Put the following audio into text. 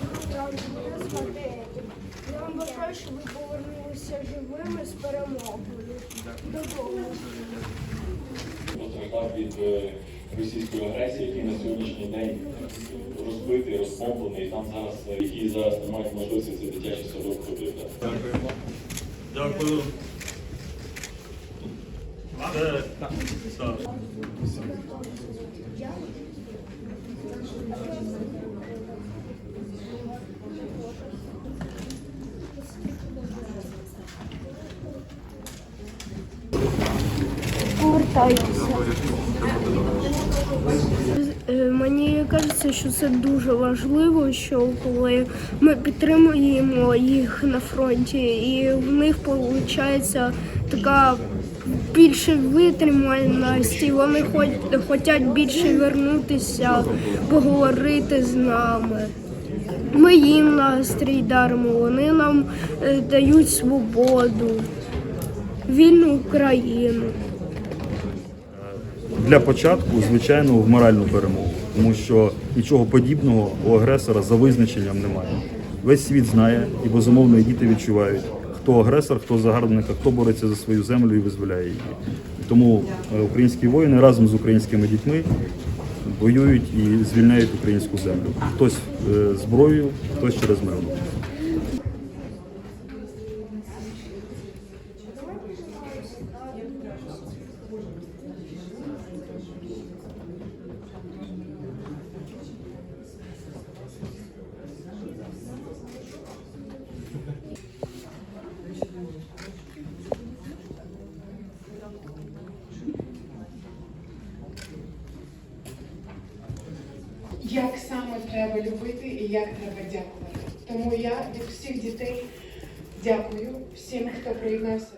Доброго ранку, мене звати Едік. Я вам бажаю, щоб ви повернулися живими з перемогою. Додому. постраждав від е, російської агресії, який на сьогоднішній день розбитий, розбомблений, і там зараз, е, які зараз не мають можливості цей дитячий садок ходити. Дякуємо. Дякую. Це, так. Повертайтеся. Е, Мені кажеться, що це дуже важливо, що коли ми підтримуємо їх на фронті, і в них виходить така більше витриманість, і вони хочуть більше вернутися, поговорити з нами. Ми їм настрій даримо, вони нам е, дають свободу, вільну Україну. Для початку, звичайно, в моральну перемогу, тому що нічого подібного у агресора за визначенням немає. Весь світ знає і безумовно і діти відчувають, хто агресор, хто загарбник, а хто бореться за свою землю і визволяє її. Тому е, українські воїни разом з українськими дітьми воюють і звільняють українську землю. Хтось е, зброєю, хтось через мирну. Як саме треба любити і як треба дякувати. Тому я від всіх дітей дякую всім, хто приєднався.